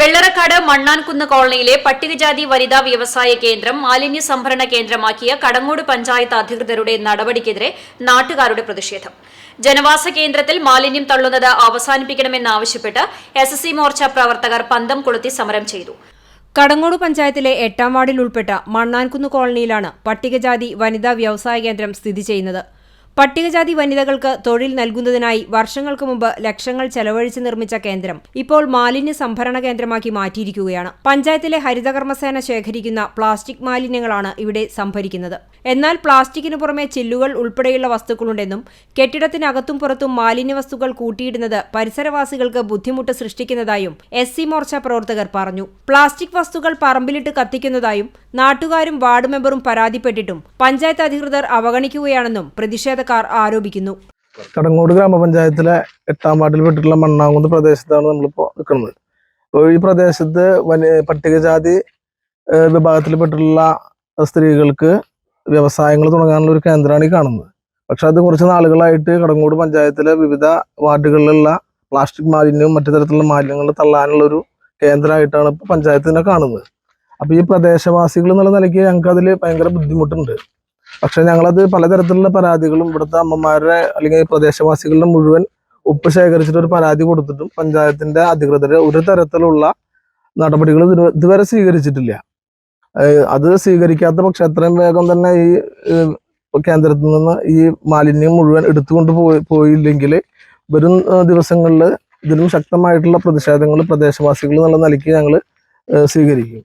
വെള്ളറക്കാട് മണ്ണാൻകുന്ന് കോളനിയിലെ പട്ടികജാതി വനിതാ വ്യവസായ കേന്ദ്രം മാലിന്യ സംഭരണ കേന്ദ്രമാക്കിയ കടങ്ങോട് പഞ്ചായത്ത് അധികൃതരുടെ നടപടിക്കെതിരെ നാട്ടുകാരുടെ പ്രതിഷേധം. ജനവാസ കേന്ദ്രത്തിൽ മാലിന്യം തള്ളുന്നത് അവസാനിപ്പിക്കണമെന്നാവശ്യപ്പെട്ട് എസ് എസ് സി മോർച്ച പ്രവർത്തകർ പന്തം കൊളുത്തി സമരം ചെയ്തു. കടങ്ങോട് പഞ്ചായത്തിലെ എട്ടാം വാർഡിൽ ഉൾപ്പെട്ട മണ്ണാൻകുന്ന് കോളനിയിലാണ് പട്ടികജാതി വനിതാ വ്യവസായ കേന്ദ്രം സ്ഥിതി ചെയ്യുന്നത്. പട്ടികജാതി വനിതകൾക്ക് തൊഴിൽ നൽകുന്നതിനായി വർഷങ്ങൾക്ക് മുമ്പ് ലക്ഷങ്ങൾ ചെലവഴിച്ച് നിർമ്മിച്ച കേന്ദ്രം ഇപ്പോൾ മാലിന്യ സംഭരണ കേന്ദ്രമാക്കി മാറ്റിയിരിക്കുകയാണ്. പഞ്ചായത്തിലെ ഹരിതകർമ്മസേന ശേഖരിക്കുന്ന പ്ലാസ്റ്റിക് മാലിന്യങ്ങളാണ് ഇവിടെ സംഭരിക്കുന്നത്. എന്നാൽ പ്ലാസ്റ്റിക്കിനു പുറമെ ചില്ലുകൾ ഉൾപ്പെടെയുള്ള വസ്തുക്കളുണ്ടെന്നും കെട്ടിടത്തിനകത്തും പുറത്തും മാലിന്യ വസ്തുക്കൾ കൂട്ടിയിടുന്നത് പരിസരവാസികൾക്ക് ബുദ്ധിമുട്ട് സൃഷ്ടിക്കുന്നതായും എസ് സി മോർച്ച പ്രവർത്തകർ പറഞ്ഞു. പ്ലാസ്റ്റിക് വസ്തുക്കൾ പറമ്പിലിട്ട് കത്തിക്കുന്നതായും നാട്ടുകാരും വാർഡ് മെമ്പറും പരാതിപ്പെട്ടിട്ടും പഞ്ചായത്ത് അധികൃതർ അവഗണിക്കുകയാണെന്നും പ്രതിഷേധക്കാർ ആരോപിക്കുന്നു. കടങ്ങോട് ഗ്രാമപഞ്ചായത്തിലെ എട്ടാം വാർഡിൽ പെട്ടിട്ടുള്ള മണ്ണാങ്കുന്ന് പ്രദേശത്താണ് നമ്മളിപ്പോൾ നിൽക്കുന്നത്. അപ്പോൾ ഈ പ്രദേശത്ത് വലിയ പട്ടികജാതി വിഭാഗത്തിൽപ്പെട്ടുള്ള സ്ത്രീകൾക്ക് വ്യവസായങ്ങൾ തുടങ്ങാനുള്ള ഒരു കേന്ദ്രമാണ് ഈ കാണുന്നത്. പക്ഷെ അത് കുറച്ച് നാളുകളായിട്ട് കടങ്ങോട് പഞ്ചായത്തിലെ വിവിധ വാർഡുകളിലുള്ള പ്ലാസ്റ്റിക് മാലിന്യവും മറ്റു തരത്തിലുള്ള മാലിന്യങ്ങൾ തള്ളാനുള്ള ഒരു കേന്ദ്രമായിട്ടാണ് ഇപ്പോൾ പഞ്ചായത്തിനെ കാണുന്നത്. അപ്പോൾ ഈ പ്രദേശവാസികൾ എന്നുള്ള നിലയ്ക്ക് ഞങ്ങൾക്ക് അതിൽ ഭയങ്കര ബുദ്ധിമുട്ടുണ്ട്. പക്ഷെ ഞങ്ങളത് പലതരത്തിലുള്ള പരാതികളും ഇവിടുത്തെ അമ്മമാരുടെ അല്ലെങ്കിൽ പ്രദേശവാസികളുടെ മുഴുവൻ ഒപ്പ് ശേഖരിച്ചിട്ട് ഒരു പരാതി കൊടുത്തിട്ടും പഞ്ചായത്തിന്റെ അധികൃതർ ഒരു തരത്തിലുള്ള നടപടികൾ ഇതുവരെ സ്വീകരിച്ചിട്ടില്ല. അത് സ്വീകരിക്കാത്ത പക്ഷെ എത്രയും വേഗം തന്നെ ഈ കേന്ദ്രത്തിൽ നിന്ന് ഈ മാലിന്യം മുഴുവൻ എടുത്തുകൊണ്ട് പോയി പോയില്ലെങ്കിൽ വരും ദിവസങ്ങളിൽ ഇതിനും ശക്തമായിട്ടുള്ള പ്രതിഷേധങ്ങൾ പ്രദേശവാസികൾ എന്നുള്ള നിലയ്ക്ക് ഞങ്ങൾ സ്വീകരിക്കും.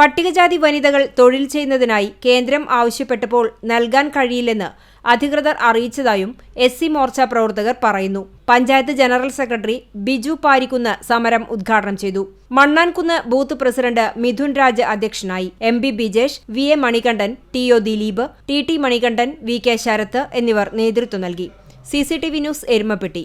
പട്ടികജാതി വനിതകൾ തൊഴിൽ ചെയ്യുന്നതിനായി കേന്ദ്രം ആവശ്യപ്പെട്ടപ്പോൾ നൽകാൻ കഴിയില്ലെന്ന് അധികൃതർ അറിയിച്ചതായും എസ് സി മോർച്ച പ്രവർത്തകർ പറയുന്നു. പഞ്ചായത്ത് ജനറൽ സെക്രട്ടറി ബിജു പാരിക്കുന്ന് സമരം ഉദ്ഘാടനം ചെയ്തു. മണ്ണാൻകുന്ന് ബൂത്ത് പ്രസിഡന്റ് മിഥുൻ രാജ് അധ്യക്ഷനായി. M B Bijesh V A Manikandan T O Dileep T T Manikandan V K Sarath എന്നിവർ നേതൃത്വം നൽകി. C C T V news Erumapetty.